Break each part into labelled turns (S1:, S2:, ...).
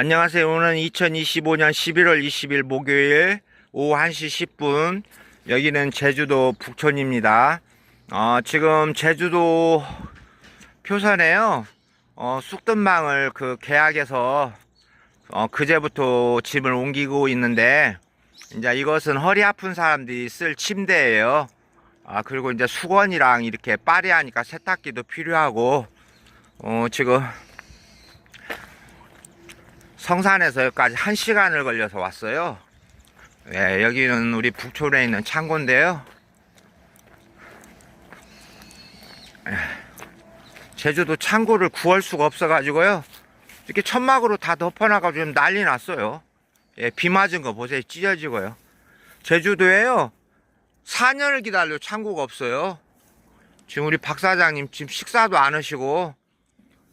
S1: 안녕하세요. 오늘 2025년 11월 20일 목요일 오후 1시 10분. 여기는 제주도 북촌입니다. 어, 지금 제주도 표선에요. 어, 쑥뜸망을 그 계약해서 어, 그제부터 집을 옮기고 있는데 이제 이것은 허리 아픈 사람들이 쓸 침대예요. 아, 그리고 이제 수건이랑 이렇게 빨래하니까 세탁기도 필요하고 어, 지금 성산에서 여기까지 한 시간을 걸려서 왔어요. 예, 여기는 우리 북촌에 있는 창고인데요. 예, 제주도 창고를 구할 수가 없어 가지고요. 이렇게 천막으로 다 덮어놔가지고 난리 났어요. 예, 비 맞은 거 보세요. 찢어지고요. 제주도에요. 4년을 기다려 창고가 없어요. 지금 우리 박 사장님 지금 식사도 안 하시고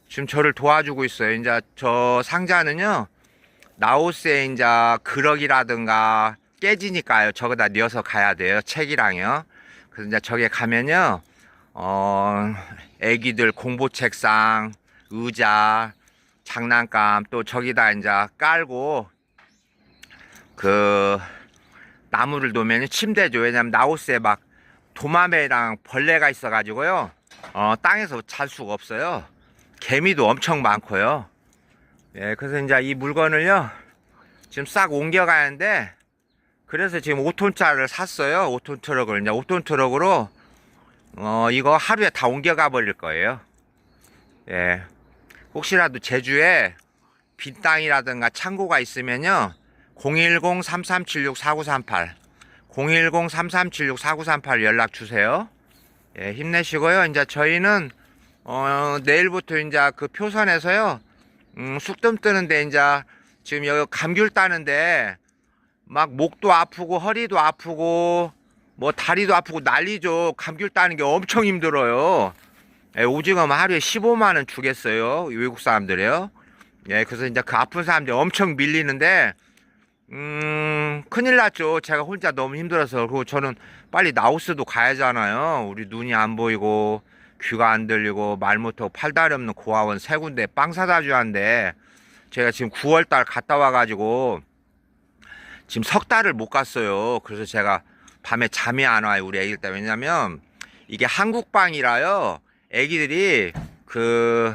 S1: 지금 저를 도와주고 있어요. 이제 저 상자는요. 나우스에 이제 그럭이라든가 깨지니까요. 저거다 넣어서 가야 돼요. 책이랑요. 그래서 이제 저게 가면요. 어, 애기들 공부 책상, 의자, 장난감 또 저기다 이제 깔고 그 나무를 놓으면 침대죠. 왜냐면 나우스에 막 도마뱀이랑 벌레가 있어가지고요. 어, 땅에서 잘 수가 없어요. 개미도 엄청 많고요. 예, 그래서 이제 이 물건을요, 지금 싹 옮겨가는데, 그래서 지금 5톤짜리를 샀어요. 5톤 트럭을. 이제 5톤 트럭으로, 어, 이거 하루에 다 옮겨가 버릴 거예요. 예. 혹시라도 제주에 빈 땅이라든가 창고가 있으면요, 010-3376-4938, 010-3376-4938 연락 주세요. 예, 힘내시고요. 이제 저희는 어, 내일부터 이제 그 표선에서요, 음, 쑥뜸 뜨는데 이제 지금 여기 감귤 따는데 막 목도 아프고 허리도 아프고 뭐 다리도 아프고 난리죠. 감귤 따는 게 엄청 힘들어요. 예, 오징어 하루에 15만 원 주겠어요. 외국 사람들이요. 예, 그래서 이제 그 아픈 사람들이 엄청 밀리는데, 음, 큰일 났죠. 제가 혼자 너무 힘들어서. 그리고 저는 빨리 나우스도 가야잖아요. 우리 눈이 안 보이고, 귀가 안 들리고, 말 못하고, 팔다리 없는 고아원 세 군데 빵 사다 주는데, 제가 지금 9월달 갔다 와가지고, 지금 석 달을 못 갔어요. 그래서 제가 밤에 잠이 안 와요. 우리 애기들 때문에. 왜냐면, 이게 한국빵이라요. 애기들이 그,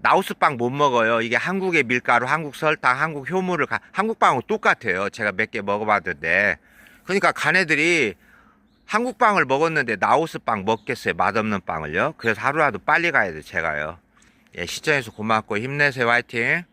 S1: 나우스빵 못 먹어요. 이게 한국의 밀가루, 한국 설탕, 한국 가, 한국빵하고 똑같아요. 제가 몇 개 먹어봤는데. 그러니까 가네들이 한국 빵을 먹었는데 나우스 빵 먹겠어요. 맛없는 빵을요. 그래서 하루라도 빨리 가야 돼, 제가요. 예, 시청해서 고맙고 힘내세요. 화이팅.